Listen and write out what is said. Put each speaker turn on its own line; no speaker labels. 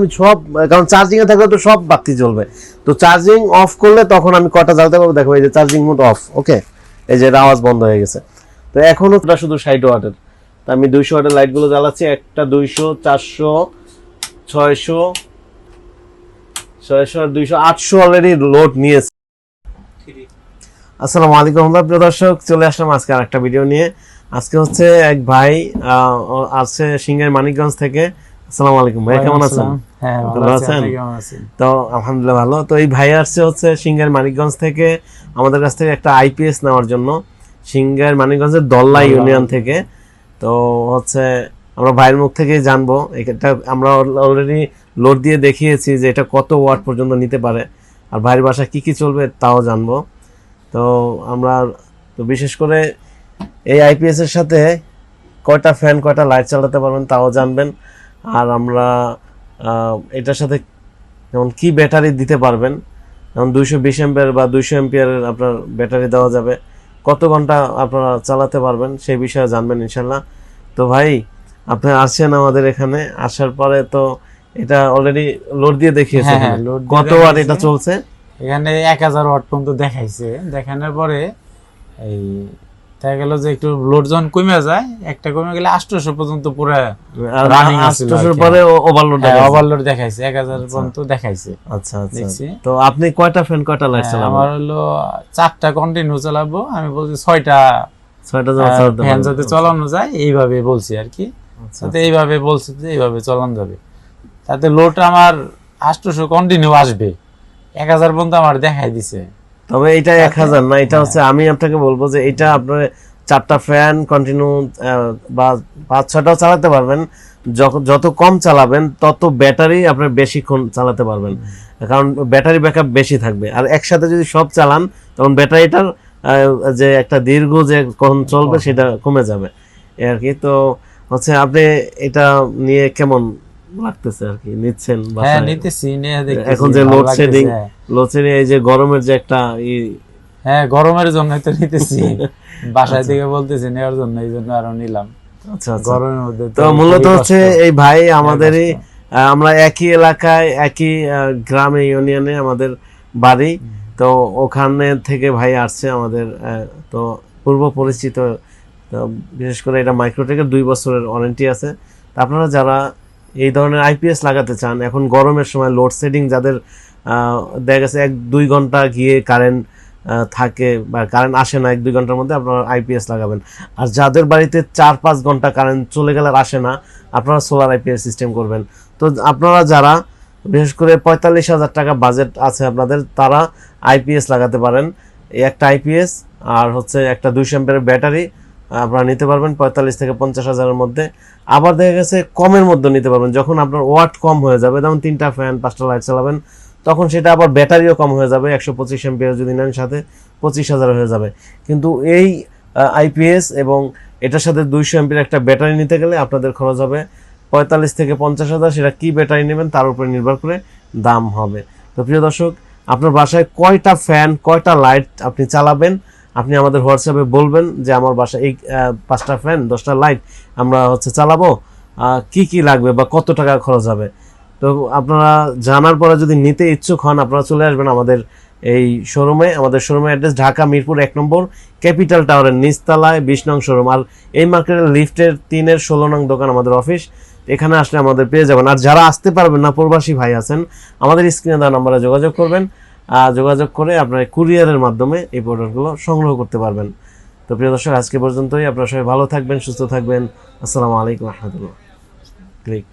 আমি সব, কারণ চার্জিং এ থাকলে তো সব বাতি জ্বলবে। তো চার্জিং অফ করলে তখন আমি কটা জ্বালতে পারব? দেখো এই যে চার্জিং মোড অফ ওকে এই যে আওয়াজ বন্ধ হয়ে গেছে। তো এখনও ওটা শুধু ষাট ওয়াটের। তো আমি দুইশো ওয়াটের লাইটগুলো জ্বালাচ্ছি, একটা দুইশো, চারশো, ছয়শো ছয়শো আর দুইশো, আটশো অলরেডি লোড নিয়েছে। আসসালামু আলাইকুম রহমতুল্লাহ, প্রিয় দর্শক, চলে আসলাম আজকে আর একটা ভিডিও নিয়ে। আজকে হচ্ছে এক ভাই আছে সিংহের মানিকগঞ্জ থেকে। আসসালামু আলাইকুম ভাই কেমন আছেন?
হ্যাঁ
ভালো
আছেন? কেমন আছেন?
তো আলহামদুলিল্লাহ ভালো। তো এই ভাই আসছে হচ্ছে সিঙ্গার মানিকগঞ্জ থেকে আমাদের কাছ থেকে একটা আইপিএস নেওয়ার জন্য। সিঙ্গার মানিকগঞ্জের দল্লা
দল্লা।
ইউনিয়ন থেকে। তো হচ্ছে আমরা ভাইয়ের মুখ থেকেই জানব। এটা আমরা অলরেডি লোড দিয়ে দেখিয়েছি যে এটা কত ওয়াট পর্যন্ত নিতে পারে। আর ভাইয়ের বাসা কি কি চলবে তাও জানব। তো আমরা তো বিশেষ করে এই আইপিএস এর সাথে কয়টা ফ্যান কয়টা লাইট চালাতে পারবেন তাও জানবেন। আর আমরা এটার সাথে যেমন কি ব্যাটারি দিতে পারবেন? যেমন দুইশো বিশ এম্পিয়ার বা দুইশো এম্পিয়ারের আপনার ব্যাটারি দেওয়া যাবে। কত ঘণ্টা আপনারা চালাতে পারবেন সেই বিষয়ে জানবেন ইনশাল্লাহ। তো ভাই আপনি আসছেন আমাদের এখানে আসার পরে তো এটা অলরেডি লোড দিয়ে দেখিয়েছে
হ্যাঁ, হ্যাঁ,
কত ওয়াট এটা চলছে?
এখানে এক হাজার ওয়াট পর্যন্ত দেখাইছে। দেখানোর পরে এই দেখা গেল যে একটু লোড যখন কমে যায় একটা কমে গেলে আটশোশো পর্যন্ত পুরো
আটশোশোর পরে ওভারলোড
ওভারলোড দেখাইছে। এক হাজার পর্যন্ত দেখাইছে।
আচ্ছা আচ্ছা।
দেখছি।
তো আপনি কয়টা ফ্যান কয়টা লাইট
হ্যাঁ,
চালাবেন?
আমার হলো চারটা কন্টিনিউ চালাবো আমি বলছি ছয়টা
ছয়টা
ফ্যান যাতে চালানো যায় এইভাবে বলছি আর কি।
আচ্ছা,
এইভাবে বলছি যে এইভাবে চালানো যাবে। তাতে লোড আমার আটশোশো কন্টিনিউ আসবে। এক হাজার পর্যন্ত আমার দেখাই দিছে।
তবে এটা এক হাজার না এটা হচ্ছে আমি আপনাকে বলব যে এটা আপনার চারটা ফ্যান কন্টিনিউ বা পাঁচ ছটাও চালাতে পারবেন। যত যত কম চালাবেন তত ব্যাটারি আপনার বেশিক্ষণ চালাতে পারবেন। কারণ ব্যাটারি ব্যাকআপ বেশি থাকবে। আর একসাথে যদি সব চালান তখন ব্যাটারিটার যে একটা দীর্ঘ যে কখন চলবে সেটা কমে যাবে। আর কি। তো হচ্ছে আপনি এটা নিয়ে কেমন লাগতেছে আর কি নিচ্ছেন
হ্যাঁ নিতেছি
এখন যে
ভালো
লোড
লাগতেছে,
শেডিং
হ্যাঁ।
লোডশেডিং এই যে গরমের যে একটা
হ্যাঁ গরমের জন্য তো নিতেছি। বাসায় থেকে বলতেছি নেওয়ার জন্য এই জন্য আরও নিলাম।
আচ্ছা আচ্ছা।
গরমের মধ্যে
তো মূলত হচ্ছে এই ভাই আমাদেরই আমরা একই এলাকায় একই গ্রামে ইউনিয়নে আমাদের বাড়ি। তো ওখানে থেকে ভাই আসছে আমাদের তো পূর্ব পরিচিত বিশেষ করে এটা মাইক্রোটেকের দুই বছরের ওয়ারেন্টি আছে। আপনারা যারা এই ধরনের আইপিএস লাগাতে চান, এখন গরমের সময় লোডশেডিং যাদের দেখা গেছে এক দুই ঘণ্টা গিয়ে কারেন্ট থাকে বা কারেন্ট আসে না এক দুই ঘণ্টার মধ্যে আপনারা আইপিএস লাগাবেন। আর যাদের বাড়িতে চার পাঁচ ঘণ্টা কারেন্ট চলে গেলে আসে না, আপনারা সোলার আইপিএস সিস্টেম করবেন। তো আপনারা যারা, বিশেষ করে পঁয়তাল্লিশ হাজার টাকা বাজেট আছে আপনাদের, তারা আইপিএস লাগাতে পারেন। একটা আইপিএস আর হচ্ছে একটা দুইশো এম্পের ব্যাটারি আপনারা নিতে পারবেন পঁয়তাল্লিশ থেকে পঞ্চাশ হাজারের মধ্যে। আবার দেখা গেছে কমের মধ্যে নিতে পারবেন, যখন আপনার ওয়াট কম হয়ে যাবে, যেমন তিনটা ফ্যান, পাঁচটা লাইট চালাবেন, তখন সেটা আবার ব্যাটারিও কম হয়ে যাবে, একশো পঁচিশ এম্পিয়ার যদি নেন সাথে, পঁচিশ হাজার হয়ে যাবে। কিন্তু এই আইপিএস এবং এটার সাথে দুইশো এমপির একটা ব্যাটারি নিতে গেলে আপনাদের খরচ হবে পঁয়তাল্লিশ থেকে পঞ্চাশ হাজার, সেটা কী ব্যাটারি নেবেন তার উপরে নির্ভর করে দাম হবে। তো প্রিয় দর্শক, আপনার বাসায় কয়টা ফ্যান, কয়টা লাইট আপনি চালাবেন আপনি আমাদের হোয়াটসঅ্যাপে বলবেন যে আমার বাসায় এই পাঁচটা ফ্যান, দশটা লাইট আমরা হচ্ছে চালাবো। কি কি লাগবে বা কত টাকা খরচ হবে? তো আপনারা জানার পরে যদি নিতে ইচ্ছুক হন, আপনারা চলে আসবেন আমাদের এই শোরুমে। আমাদের শোরুমের অ্যাড্রেস ঢাকা, মিরপুর এক নম্বর, ক্যাপিটাল টাওয়ারের নিচতলায় বিশ নং শোরুম। আর এই মার্কেটের লিফটের তিনের ষোলো নং দোকান আমাদের অফিস। এখানে আসলে আমাদের পেয়ে যাবেন। আর যারা আসতে পারবেন না, প্রবাসী ভাই আছেন, আমাদের স্ক্রিনে দেওয়া নাম্বারে যোগাযোগ করবেন। যোগাযোগ করে আপনার কুরিয়ারের মাধ্যমে এই প্রোডাক্টগুলো সংগ্রহ করতে পারবেন। তো প্রিয় দর্শক, আজকে পর্যন্তই। আপনারা সবাই ভালো থাকবেন, সুস্থ থাকবেন। আসসালামু আলাইকুম রহমতুল্লাহ। ক্লিক।